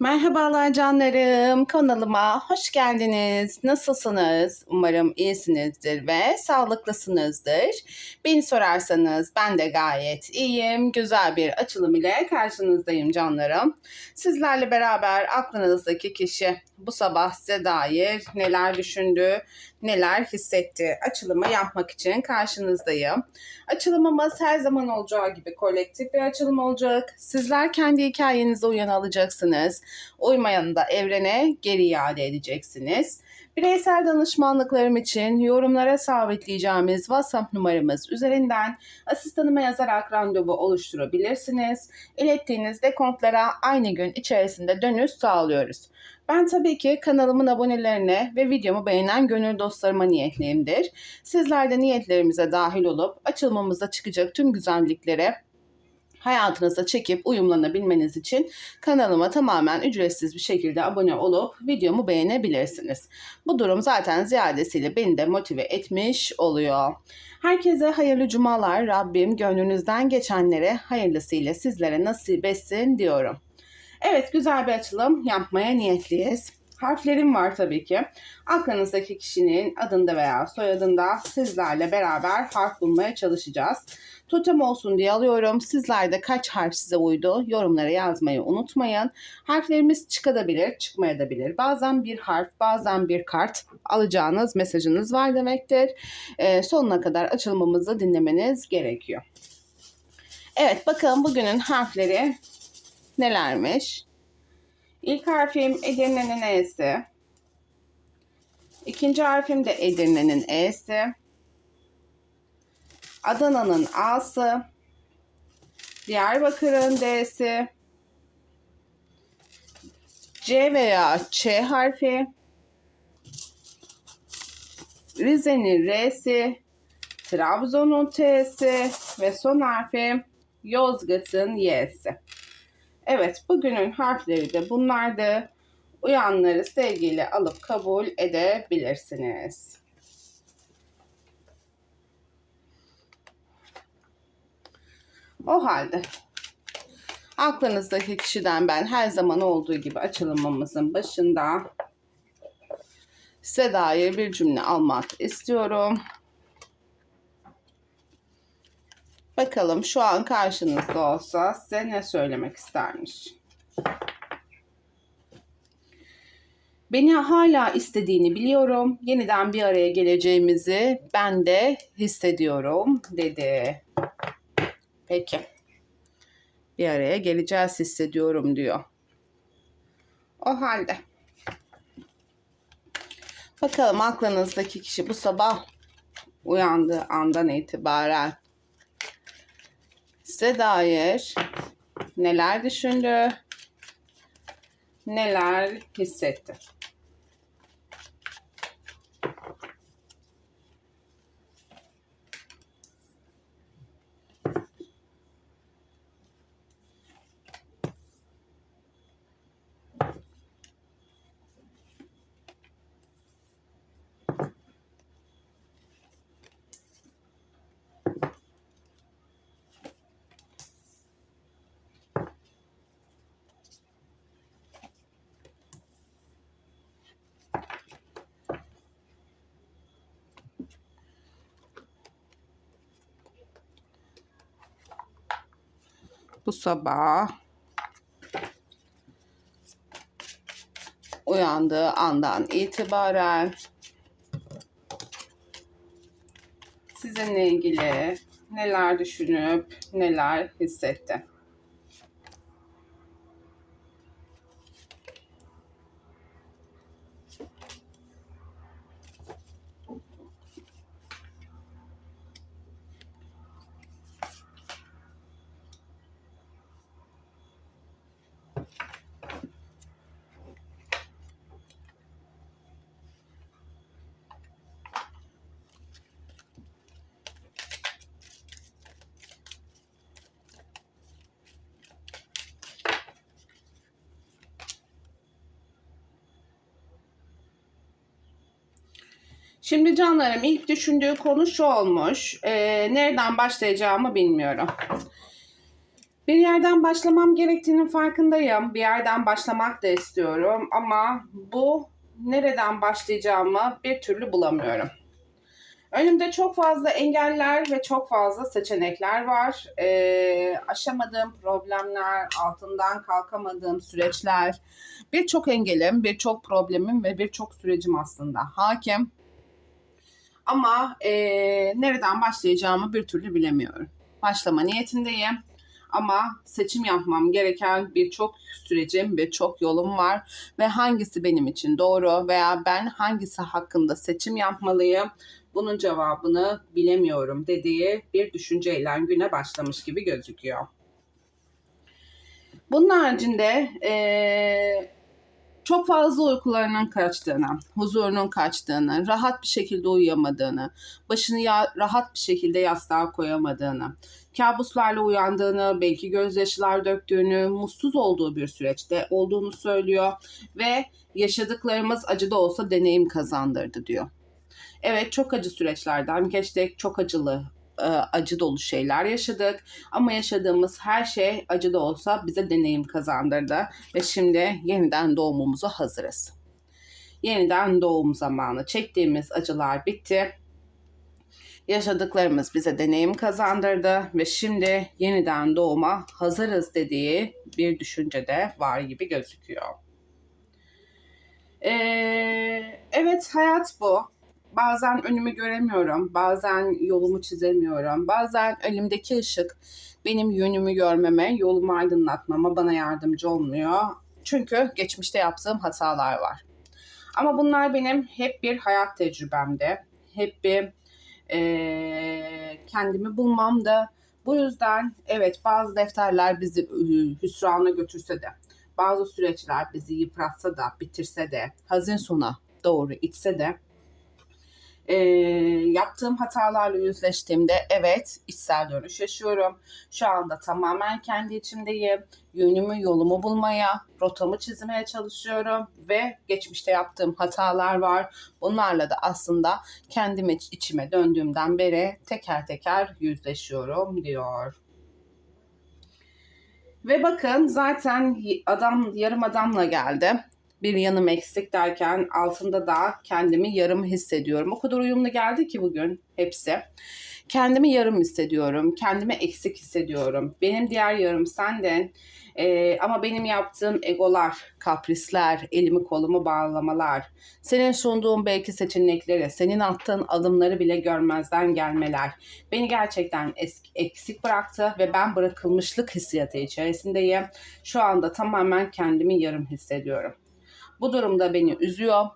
Merhabalar canlarım, kanalıma hoş geldiniz. Nasılsınız? Umarım iyisinizdir ve sağlıklısınızdır. Beni sorarsanız ben de gayet iyiyim. Güzel bir açılım ile karşınızdayım canlarım. Sizlerle beraber aklınızdaki kişi bu sabah size dair neler düşündü, neler hissetti açılımı yapmak için karşınızdayım. Açılımımız her zaman olacağı gibi kolektif bir açılım olacak. Sizler kendi hikayenize uyan alacaksınız. Uymayanı da evrene geri iade edeceksiniz. Bireysel danışmanlıklarım için yorumlara sabitleyeceğimiz WhatsApp numaramız üzerinden asistanıma yazarak randevu oluşturabilirsiniz. İlettiğiniz dekontlara aynı gün içerisinde dönüş sağlıyoruz. Ben tabii ki kanalımın abonelerine ve videomu beğenen gönül dostlarıma niyetliyimdir. Sizler de niyetlerimize dahil olup açılmamızda çıkacak tüm güzelliklere hayatınıza çekip uyumlanabilmeniz için kanalıma tamamen ücretsiz bir şekilde abone olup videomu beğenebilirsiniz. Bu durum zaten ziyadesiyle beni de motive etmiş oluyor. Herkese hayırlı cumalar. Rabbim gönlünüzden geçenlere hayırlısıyla sizlere nasip etsin diyorum. Evet güzel bir açılım yapmaya niyetliyiz. Harflerim var tabii ki. Aklınızdaki kişinin adında veya soyadında sizlerle beraber harf bulmaya çalışacağız. Totem olsun diye alıyorum. Sizler de kaç harf size uydu yorumlara yazmayı unutmayın. Harflerimiz çıkabilir, çıkmayabilir. Bazen bir harf, bazen bir kart alacağınız mesajınız var demektir. Ee, sonuna kadar açılımımızı dinlemeniz gerekiyor. Evet bakalım bugünün harfleri nelermiş? İlk harfim Edirne'nin E'si. İkinci harfim de Edirne'nin E'si. Adana'nın A'sı. Diyarbakır'ın D'si. C veya Ç harfi. Rize'nin R'si. Trabzon'un T'si ve son harfi Yozgat'ın Y'si. Evet bugünün harfleri de bunlardı. Uyanları sevgiyle alıp kabul edebilirsiniz. O halde aklınızdaki kişiden ben her zaman olduğu gibi açılımımızın başında size dair bir cümle almak istiyorum. Bakalım şu an karşınızda olsa size ne söylemek istermiş? Beni hala istediğini biliyorum. Yeniden bir araya geleceğimizi ben de hissediyorum dedi. Peki. Bir araya geleceğiz hissediyorum diyor. O halde. Bakalım aklınızdaki kişi bu sabah uyandığı andan itibaren size dair neler düşündü, neler hissetti. Bu sabah uyandığı andan itibaren sizinle ilgili neler düşünüp neler hissetti. Şimdi canlarım ilk düşündüğü konu şu olmuş. Ee, nereden başlayacağımı bilmiyorum. Bir yerden başlamam gerektiğinin farkındayım. Bir yerden başlamak da istiyorum ama bu nereden başlayacağımı bir türlü bulamıyorum. Önümde çok fazla engeller ve çok fazla seçenekler var. Ee, aşamadığım problemler, altından kalkamadığım süreçler, birçok engelim, birçok problemim ve birçok sürecim aslında hakim. Ama e, nereden başlayacağımı bir türlü bilemiyorum. Başlama niyetindeyim. Ama seçim yapmam gereken birçok sürecim, birçok yolum var ve hangisi benim için doğru veya ben hangisi hakkında seçim yapmalıyım bunun cevabını bilemiyorum dediği bir düşünceyle güne başlamış gibi gözüküyor. Bunun haricinde eee, çok fazla uykularının kaçtığını, huzurunun kaçtığını, rahat bir şekilde uyuyamadığını, başını ya- rahat bir şekilde yastığa koyamadığını, kabuslarla uyandığını, belki gözyaşlar döktüğünü, mutsuz olduğu bir süreçte olduğunu söylüyor ve yaşadıklarımız acı da olsa deneyim kazandırdı diyor. Evet çok acı süreçlerden geçtik, çok acılı, e, acı dolu şeyler yaşadık ama yaşadığımız her şey acı da olsa bize deneyim kazandırdı ve şimdi yeniden doğumumuza hazırız. Yeniden doğum zamanı. Çektiğimiz acılar bitti. Yaşadıklarımız bize deneyim kazandırdı ve şimdi yeniden doğuma hazırız dediği bir düşünce de var gibi gözüküyor. Ee, evet hayat bu. Bazen önümü göremiyorum, bazen yolumu çizemiyorum, bazen elimdeki ışık benim yönümü görmeme, yolumu aydınlatmama bana yardımcı olmuyor. Çünkü geçmişte yaptığım hatalar var. Ama bunlar benim hep bir hayat tecrübemde, hep bir eee, kendimi bulmamda. Bu yüzden evet bazı defterler bizi ıı, hüsrana götürse de, bazı süreçler bizi yıpratsa da, bitirse de, hazin sona doğru itse de e, yaptığım hatalarla yüzleştiğimde evet içsel dönüş yaşıyorum. Şu anda tamamen kendi içimdeyim. Yönümü, yolumu bulmaya, rotamı çizmeye çalışıyorum ve geçmişte yaptığım hatalar var. Bunlarla da aslında kendime içime döndüğümden beri teker teker yüzleşiyorum diyor. Ve bakın zaten adam yarım adamla geldi bir yanım eksik derken altında da kendimi yarım hissediyorum. O kadar uyumlu geldi ki bugün hepsi. Kendimi yarım hissediyorum. Kendimi eksik hissediyorum. Benim diğer yarım senden. Ee, ama benim yaptığım egolar, kaprisler, elimi kolumu bağlamalar, senin sunduğun belki seçenekleri, senin attığın adımları bile görmezden gelmeler beni gerçekten eksik bıraktı ve ben bırakılmışlık hissiyatı içerisindeyim. Şu anda tamamen kendimi yarım hissediyorum. Bu durumda beni üzüyor.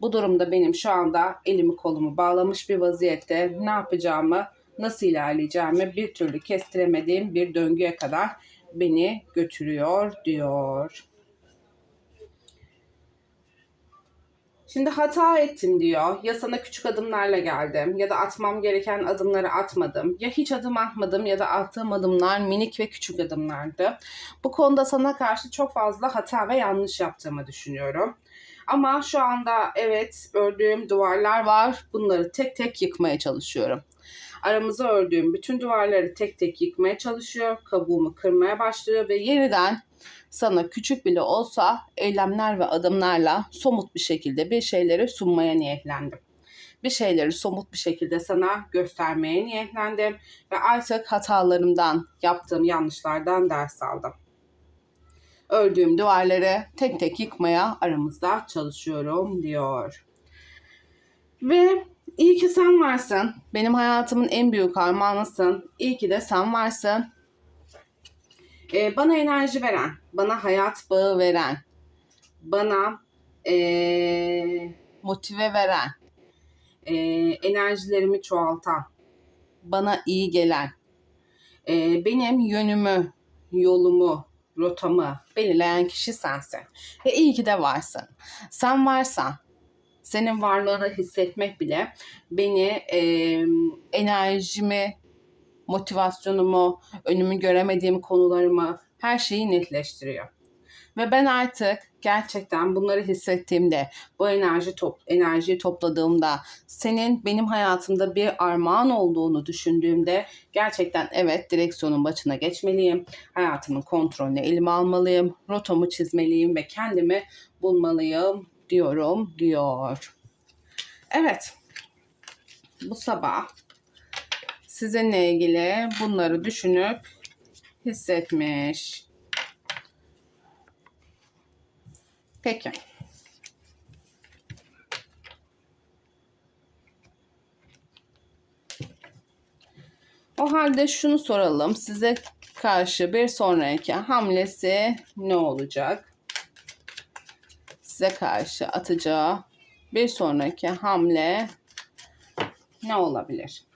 Bu durumda benim şu anda elimi kolumu bağlamış bir vaziyette ne yapacağımı, nasıl ilerleyeceğimi bir türlü kestiremediğim bir döngüye kadar beni götürüyor diyor. Şimdi hata ettim diyor. Ya sana küçük adımlarla geldim ya da atmam gereken adımları atmadım. Ya hiç adım atmadım ya da attığım adımlar minik ve küçük adımlardı. Bu konuda sana karşı çok fazla hata ve yanlış yaptığımı düşünüyorum. Ama şu anda evet ördüğüm duvarlar var. Bunları tek tek yıkmaya çalışıyorum. Aramızı ördüğüm bütün duvarları tek tek yıkmaya çalışıyor. Kabuğumu kırmaya başlıyor ve yeniden sana küçük bile olsa eylemler ve adımlarla somut bir şekilde bir şeyleri sunmaya niyetlendim. Bir şeyleri somut bir şekilde sana göstermeye niyetlendim ve artık hatalarımdan, yaptığım yanlışlardan ders aldım. Ördüğüm duvarları tek tek yıkmaya aramızda çalışıyorum diyor. Ve iyi ki sen varsın. Benim hayatımın en büyük armağanısın. İyi ki de sen varsın. Ee, bana enerji veren, bana hayat bağı veren, bana ee, motive veren, ee, enerjilerimi çoğaltan, bana iyi gelen, ee, benim yönümü, yolumu, rotamı belirleyen kişi sensin. Ve iyi ki de varsın. Sen varsan, senin varlığını hissetmek bile beni e, enerjimi, motivasyonumu, önümü göremediğim konularımı, her şeyi netleştiriyor. Ve ben artık gerçekten bunları hissettiğimde, bu enerji top, enerjiyi topladığımda, senin benim hayatımda bir armağan olduğunu düşündüğümde gerçekten evet direksiyonun başına geçmeliyim. Hayatımın kontrolünü elime almalıyım. Rotamı çizmeliyim ve kendimi bulmalıyım diyorum diyor. Evet. Bu sabah sizinle ilgili bunları düşünüp hissetmiş. Peki. O halde şunu soralım. Size karşı bir sonraki hamlesi ne olacak? Size karşı atacağı bir sonraki hamle ne olabilir?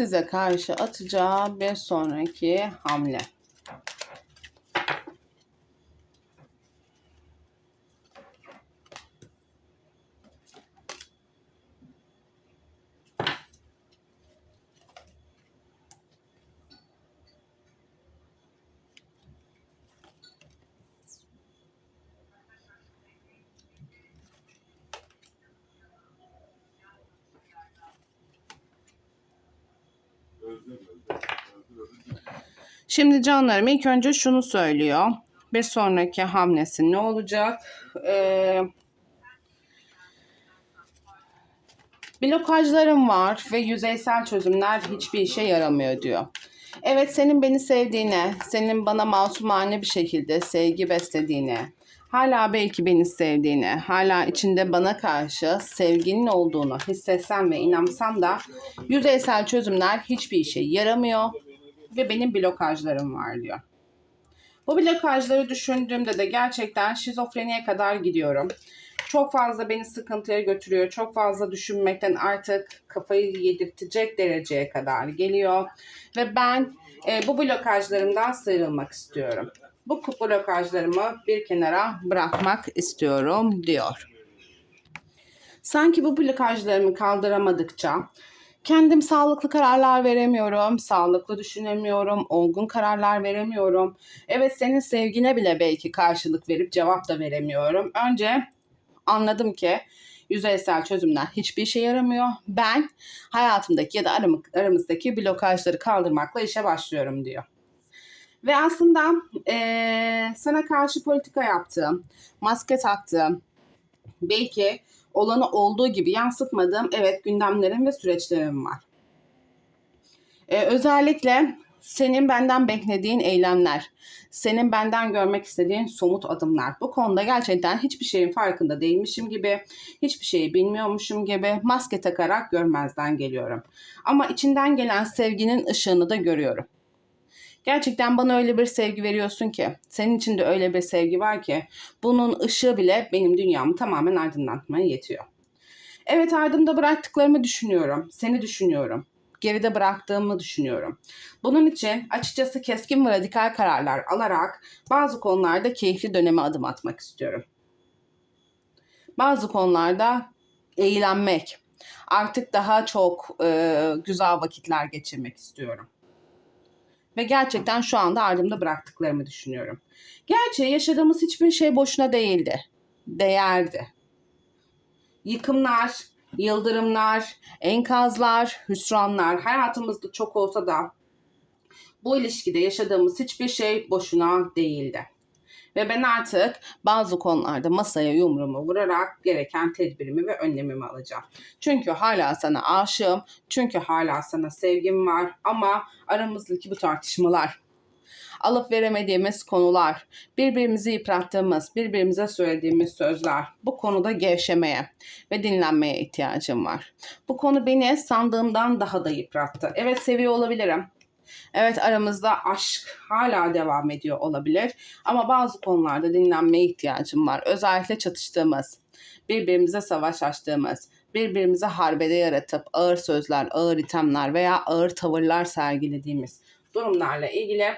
Size karşı atacağı bir sonraki hamle. Şimdi canlarım ilk önce şunu söylüyor. Bir sonraki hamlesi ne olacak? Ee, blokajlarım var ve yüzeysel çözümler hiçbir işe yaramıyor diyor. Evet senin beni sevdiğine, senin bana masumane bir şekilde sevgi beslediğine, hala belki beni sevdiğine, hala içinde bana karşı sevginin olduğunu hissetsem ve inansam da yüzeysel çözümler hiçbir işe yaramıyor ve benim blokajlarım var diyor. Bu blokajları düşündüğümde de gerçekten şizofreniye kadar gidiyorum. Çok fazla beni sıkıntıya götürüyor. Çok fazla düşünmekten artık kafayı yedirtecek dereceye kadar geliyor. Ve ben e, bu blokajlarımdan sıyrılmak istiyorum. Bu blokajlarımı bir kenara bırakmak istiyorum diyor. Sanki bu blokajlarımı kaldıramadıkça Kendim sağlıklı kararlar veremiyorum, sağlıklı düşünemiyorum, olgun kararlar veremiyorum. Evet senin sevgine bile belki karşılık verip cevap da veremiyorum. Önce anladım ki yüzeysel çözümler hiçbir işe yaramıyor. Ben hayatımdaki ya da aramızdaki blokajları kaldırmakla işe başlıyorum diyor. Ve aslında ee, sana karşı politika yaptım, maske taktım, belki olanı olduğu gibi yansıtmadığım evet gündemlerim ve süreçlerim var. Ee, özellikle senin benden beklediğin eylemler, senin benden görmek istediğin somut adımlar. Bu konuda gerçekten hiçbir şeyin farkında değilmişim gibi, hiçbir şeyi bilmiyormuşum gibi maske takarak görmezden geliyorum. Ama içinden gelen sevginin ışığını da görüyorum. Gerçekten bana öyle bir sevgi veriyorsun ki, senin içinde öyle bir sevgi var ki bunun ışığı bile benim dünyamı tamamen aydınlatmaya yetiyor. Evet ardımda bıraktıklarımı düşünüyorum, seni düşünüyorum, geride bıraktığımı düşünüyorum. Bunun için açıkçası keskin ve radikal kararlar alarak bazı konularda keyifli döneme adım atmak istiyorum. Bazı konularda eğlenmek, artık daha çok e, güzel vakitler geçirmek istiyorum. Ve gerçekten şu anda ardımda bıraktıklarımı düşünüyorum. Gerçi yaşadığımız hiçbir şey boşuna değildi. Değerdi. Yıkımlar, yıldırımlar, enkazlar, hüsranlar hayatımızda çok olsa da bu ilişkide yaşadığımız hiçbir şey boşuna değildi. Ve ben artık bazı konularda masaya yumruğumu vurarak gereken tedbirimi ve önlemimi alacağım. Çünkü hala sana aşığım, çünkü hala sana sevgim var ama aramızdaki bu tartışmalar, alıp veremediğimiz konular, birbirimizi yıprattığımız, birbirimize söylediğimiz sözler. Bu konuda gevşemeye ve dinlenmeye ihtiyacım var. Bu konu beni sandığımdan daha da yıprattı. Evet seviyor olabilirim. Evet aramızda aşk hala devam ediyor olabilir ama bazı konularda dinlenmeye ihtiyacım var. Özellikle çatıştığımız, birbirimize savaş açtığımız, birbirimize harbede yaratıp ağır sözler, ağır itemler veya ağır tavırlar sergilediğimiz durumlarla ilgili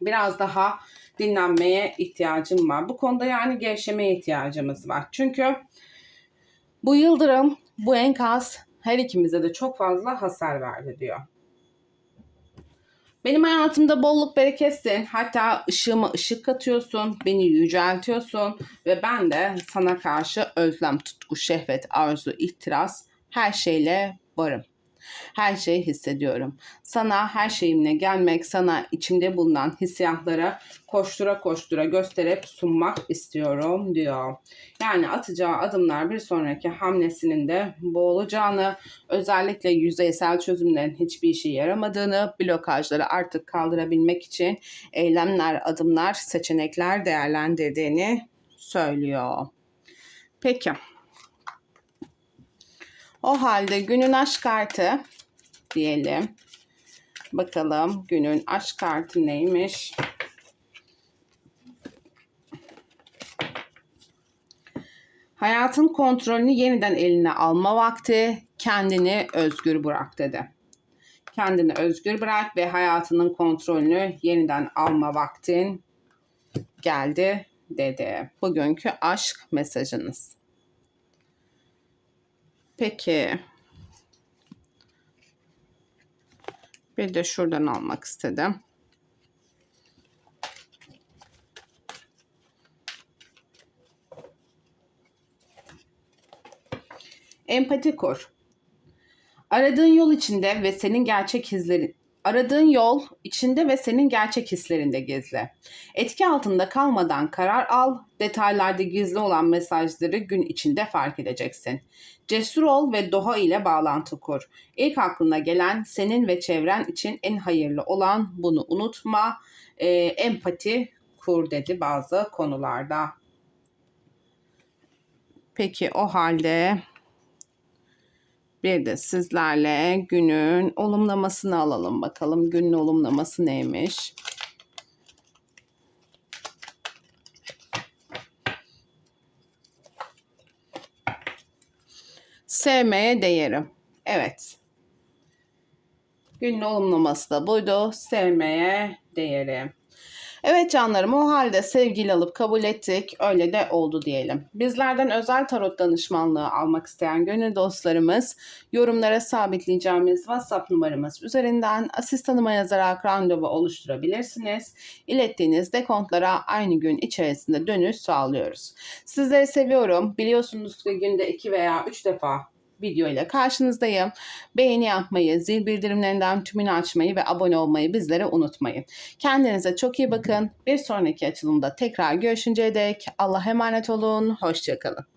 biraz daha dinlenmeye ihtiyacım var. Bu konuda yani gevşemeye ihtiyacımız var. Çünkü bu yıldırım, bu enkaz her ikimize de çok fazla hasar verdi diyor. Benim hayatımda bolluk bereketsin. Hatta ışığıma ışık katıyorsun. Beni yüceltiyorsun. Ve ben de sana karşı özlem, tutku, şehvet, arzu, ihtiras her şeyle varım. Her şeyi hissediyorum. Sana her şeyimle gelmek, sana içimde bulunan hissiyatlara koştura koştura gösterip sunmak istiyorum diyor. Yani atacağı adımlar bir sonraki hamlesinin de bu olacağını, özellikle yüzeysel çözümlerin hiçbir işe yaramadığını, blokajları artık kaldırabilmek için eylemler, adımlar, seçenekler değerlendirdiğini söylüyor. Peki. O halde günün aşk kartı diyelim. Bakalım günün aşk kartı neymiş? Hayatın kontrolünü yeniden eline alma vakti, kendini özgür bırak dedi. Kendini özgür bırak ve hayatının kontrolünü yeniden alma vaktin geldi dedi. Bugünkü aşk mesajınız. Peki. Bir de şuradan almak istedim. Empati kur. Aradığın yol içinde ve senin gerçek hislerin Aradığın yol içinde ve senin gerçek hislerinde gizli. Etki altında kalmadan karar al, detaylarda gizli olan mesajları gün içinde fark edeceksin. Cesur ol ve doğa ile bağlantı kur. İlk aklına gelen senin ve çevren için en hayırlı olan bunu unutma. E, empati kur dedi bazı konularda. Peki o halde bir de sizlerle günün olumlamasını alalım bakalım. Günün olumlaması neymiş? Sevmeye değerim. Evet. Günün olumlaması da buydu. Sevmeye değerim. Evet canlarım o halde sevgili alıp kabul ettik. Öyle de oldu diyelim. Bizlerden özel tarot danışmanlığı almak isteyen gönül dostlarımız yorumlara sabitleyeceğimiz WhatsApp numaramız üzerinden asistanıma yazarak randevu oluşturabilirsiniz. İlettiğiniz dekontlara aynı gün içerisinde dönüş sağlıyoruz. Sizleri seviyorum. Biliyorsunuz ki günde 2 veya 3 defa video ile karşınızdayım. Beğeni yapmayı, zil bildirimlerinden tümünü açmayı ve abone olmayı bizlere unutmayın. Kendinize çok iyi bakın. Bir sonraki açılımda tekrar görüşünceye dek Allah'a emanet olun. Hoşçakalın.